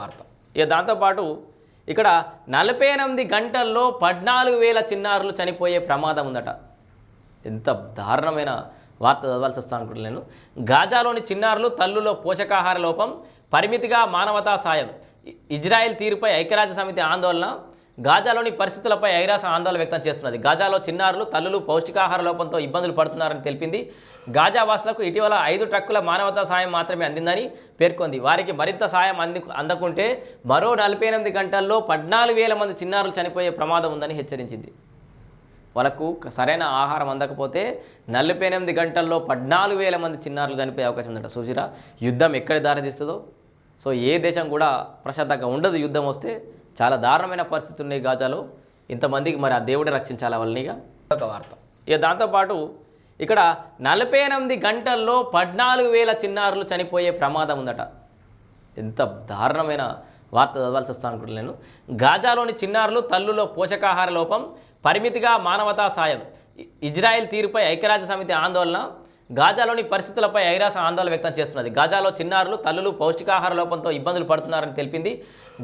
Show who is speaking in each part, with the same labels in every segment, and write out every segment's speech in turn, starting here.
Speaker 1: వార్త. ఇక దాంతోపాటు ఇక్కడ నలభై ఎనిమిది గంటల్లో పద్నాలుగు వేల చిన్నారులు చనిపోయే ప్రమాదం ఉందట. ఎంత దారుణమైన వార్త చదవాల్సి వస్తాను అనుకుంటున్నాను నేను. గాజాలోని చిన్నారులు తల్లులో పోషకాహార లోపం పరిమితిగా మానవతా సాయం ఇజ్రాయెల్ తీరుపై ఐక్యరాజ్య సమితి ఆందోళన గాజాలోని పరిస్థితులపై ఐరాస ఆందోళన వ్యక్తం చేస్తున్నది. గాజాలో చిన్నారులు తల్లులు పౌష్టికాహార లోపంతో ఇబ్బందులు పడుతున్నారని తెలిపింది. గాజా వాసులకు ఇటీవల ఐదు ట్రక్కుల మానవతా సాయం మాత్రమే అందిందని పేర్కొంది. వారికి మరింత సాయం అంది అందకుంటే మరో నలభై ఎనిమిది గంటల్లో పద్నాలుగు వేల మంది చిన్నారులు చనిపోయే ప్రమాదం ఉందని హెచ్చరించింది. వాళ్ళకు సరైన ఆహారం అందకపోతే నలభై ఎనిమిది గంటల్లో పద్నాలుగు వేల మంది చిన్నారులు చనిపోయే అవకాశం ఉందంట. చూసిరా యుద్ధం ఎక్కడ దారి తీస్తుందో సో ఏ దేశం కూడా ప్రశాంతంగా ఉండదు. యుద్ధం వస్తే చాలా దారుణమైన పరిస్థితులు ఉన్నాయి గాజాలో. ఇంతమందికి మరి ఆ దేవుడే రక్షించాలి వాళ్ళనిగా? ఒక వార్త. ఇక దాంతోపాటు ఇక్కడ నలభై ఎనిమిది గంటల్లో పద్నాలుగు వేల చిన్నారులు చనిపోయే ప్రమాదం ఉందట. ఎంత దారుణమైన వార్త చదవాల్సి వస్తాను అనుకుంటున్నాను నేను. గాజాలోని చిన్నారులు తల్లులో పోషకాహార లోపం పరిమితిగా మానవతా సాయం ఇజ్రాయెల్ తీరుపై ఐక్యరాజ్య సమితి ఆందోళన గాజాలోని పరిస్థితులపై ఐరాస ఆందోళన వ్యక్తం చేస్తున్నది. గాజాలో చిన్నారులు తల్లులు పౌష్టికాహార లోపంతో ఇబ్బందులు పడుతున్నారని తెలిపింది.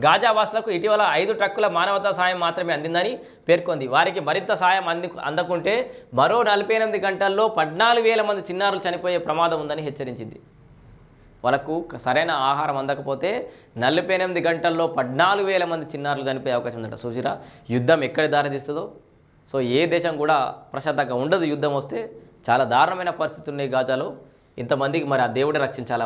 Speaker 1: గాజా వాసులకు ఇటీవల ఐదు ట్రక్కుల మానవతా సాయం మాత్రమే అందిందని పేర్కొంది. వారికి మరింత సాయం అంది అందకుంటే మరో నలభై ఎనిమిది గంటల్లో పద్నాలుగు వేల మంది చిన్నారులు చనిపోయే ప్రమాదం ఉందని హెచ్చరించింది. వాళ్ళకు సరైన ఆహారం అందకపోతే నలభై ఎనిమిది గంటల్లో పద్నాలుగు వేల మంది చిన్నారులు చనిపోయే అవకాశం ఉందట సూచిరా యుద్ధం ఎక్కడ దారితీస్తుందో సో ఏ దేశం కూడా ప్రశాంతంగా ఉండదు. యుద్ధం వస్తే చాలా దారుణమైన పరిస్థితులు ఉన్నాయి గాజాలో. ఇంతమందికి మరి ఆ దేవుడే రక్షించాలి